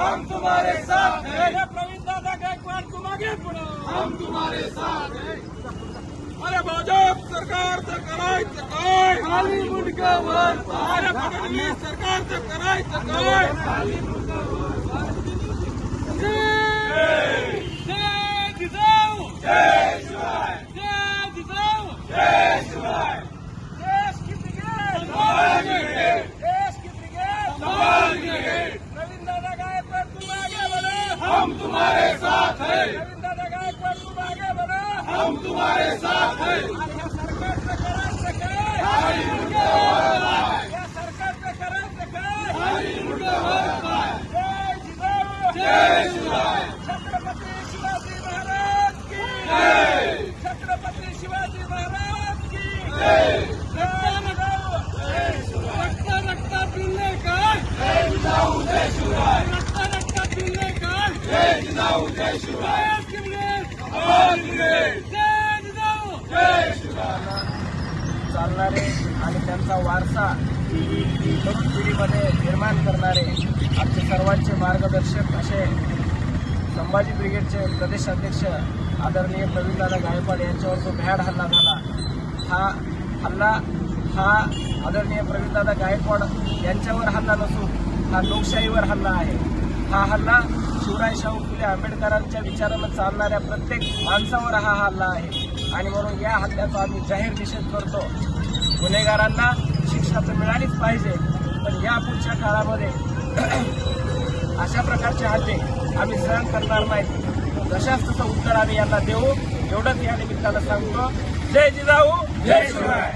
हम तुम्हारे साथ हैं। प्रवीण दादा गायकवाड तुम आगे बढ़ो हम तुम्हारे साथ हैं। अरे भाजप सरकारचं करायचं काय खाली मुंडकावर अरे फडणवीस सरकारचं करायचं काय जय जिजाऊ जय शिवाय जय जिजाऊ जय शिवाय देश की ब्रिगेड संभाल ब्रिगेड देश की ब्रिगेड संभाल ब्रिगेड प्रवीण दादा गायकवाड तुम आगे बढ़ो हम तुम्हारे साथ दादा गायकवाड तुम आगे बढ़ो हम तुम्हारे साथ हैं आणि या सरकारचं करायचं काय खाली मुंडकावर पाय या सरकारचं करायचं काय खाली मुंडकावर पाय जय जिजाऊ जय शिवाय छत्रपती शिवाजी महाराज की जय छत्रपती शिवाजी महाराज की जय जय जिजाऊ रक्त रक्तात पिल्ले काय जय जिजाऊ जय शिवाय रक्त रक्तात पिल्ले काय जय जिजाऊ जय शिवाय जय शिवनेर संभाल ब्रिगेड जय जिजाऊ जय शिवाय चालणारे आणि त्यांचा वारसा तरुण पिढीमध्ये निर्माण करणारे आमचे सर्वांचे मार्गदर्शक असे संभाजी ब्रिगेडचे प्रदेशाध्यक्ष आदरणीय प्रवीणदादा गायकवाड यांच्यावर जो भ्याड हल्ला झाला हा हल्ला हा आदरणीय प्रवीणदादा गायकवाड यांच्यावर हल्ला नसून हा लोकशाहीवर हल्ला आहे. हा हल्ला शिवराय शाहू फुले आंबेडकरांच्या विचारानं चालणाऱ्या प्रत्येक माणसावर हा हल्ला आहे. आणि म्हणून या हल्ल्याचा आम्ही जाहीर निषेध करतो. गुन्हेगारांना शिक्षा तर मिळालीच पाहिजे पण या पुढच्या काळामध्ये अशा प्रकारचे हल्ले आम्ही सहन करणार नाही तशाच तसं उत्तर आम्ही यांना देऊ. एवढंच या निमित्तानं सांगतो. जय जिजाऊ. जय शिवराय.